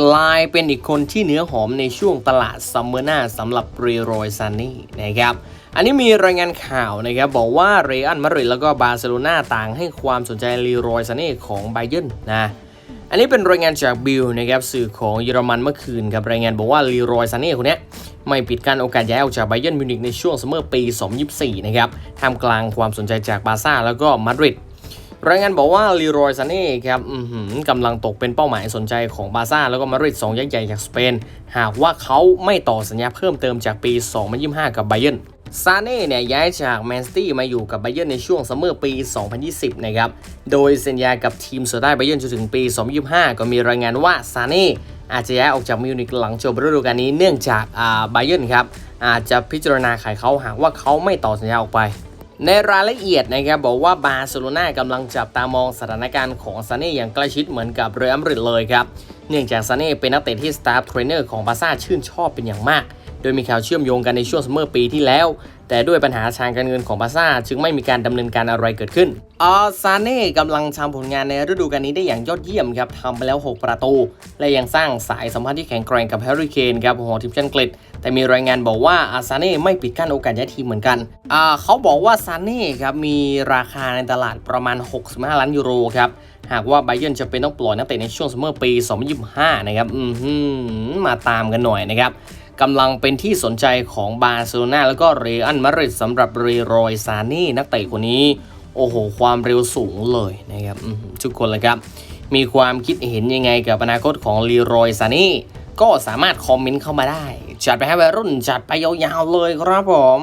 กลายเป็นอีกคนที่เนื้อหอมในช่วงตลาดซัมเมอร์หน้าสำหรับเรโรยซานนี่นะครับอันนี้มีรายงานข่าวนะครับบอกว่าเรอัลมาดริดแล้วก็บาร์เซโลนาต่างให้ความสนใจลีโรยซาเน่ของไบเยนนะอันนี้เป็นรายงานจากบิลนะครับสื่อของเยอรมันเมื่อคืนครับรายงานบอกว่าลีโรยซาเน่คนนี้ไม่ปิดกั้นโอกาสย้ายออกจากไบเยนมิวนิกในช่วงซัมเมอร์ปี 2024 นะครับท่ามกลางความสนใจจากบาร์ซ่าแล้วก็มาดริด รายงานบอกว่าลีโรยซาเน่ครับกำลังตกเป็นเป้าหมายสนใจของบาซ่าแล้วก็มาดริดสองยักษ์ใหญ่จากสเปน หากว่าเขาไม่ต่อสัญญาเพิ่มเติมจากปี 2025 กับไบเยนซาเน่เนี่ยย้ายจากแมนซิตี้มาอยู่กับไบเยนในช่วงซัมเมอร์ปี 2020 นะครับ โดยสัญญากับทีมเสือใต้ไบเยนจนถึงปี 2025 ก็มีรายงานว่าซาเน่อาจจะย้ายออกจากมิวนิกหลังจบฤดูกาลนี้เนื่องจากอ่าไบเยนครับอาจจะพิจารณาขายเขาหากว่าเขาไม่ต่อสัญญาออกไป ในรายละเอียดนะครับบอกว่าบาร์เซโลนากำลังจับตามองสถานการณ์ของซาเน่อย่างใกล้ชิดเหมือนกับเรอัลมาดริดเลยครับ เนื่องจากซาเน่เป็นนักเตะที่สตาฟเทรนเนอร์ของบาร์ซ่าชื่นชอบเป็นอย่างมาก โดยมีข่าวเชื่อมโยงกันในช่วงซัมเมอร์ปีที่แล้ว แต่ด้วยปัญหาทางการเงินของบาร์ซ่าจึงไม่มีการดำเนินการอะไรเกิดขึ้นอาซาเน่กำลังทำผลงานในฤดูกาลนี้ได้อย่างยอดเยี่ยมครับทำไปแล้ว 6 ประตู และยังสร้างสายสัมพันธ์ที่แข็งแกร่งกับแฮร์รี่เคนครับหัวทีมชาติอังกฤษแต่มีรายงานบอกว่าอาซาเน่ไม่ปิดกั้นโอกาสย้ายทีมเหมือนกันอ่าเขาบอกว่าซาเน่ครับมีราคาในตลาดประมาณ 65 ล้านยูโรครับหากว่าไบเยร์นจะเป็นต้องปล่อยนักเตะในช่วงซัมเมอร์ปี 2025 นะครับ อือหือมาตามกันหน่อยนะครับ กำลังเป็นที่สนใจของบาร์เซโลนาแล้วก็เรอันมาริดสำหรับเรโรยซานี่นักเตะคนนี้ โอ้โห ความเร็วสูงเลยนะครับทุกคนเลยครับ มีความคิดเห็นยังไงกับอนาคตของเรโรยซานี่ก็สามารถคอมเมนต์เข้ามาได้ จัดไปให้วัยรุ่นจัดไปยาวๆเลยครับผม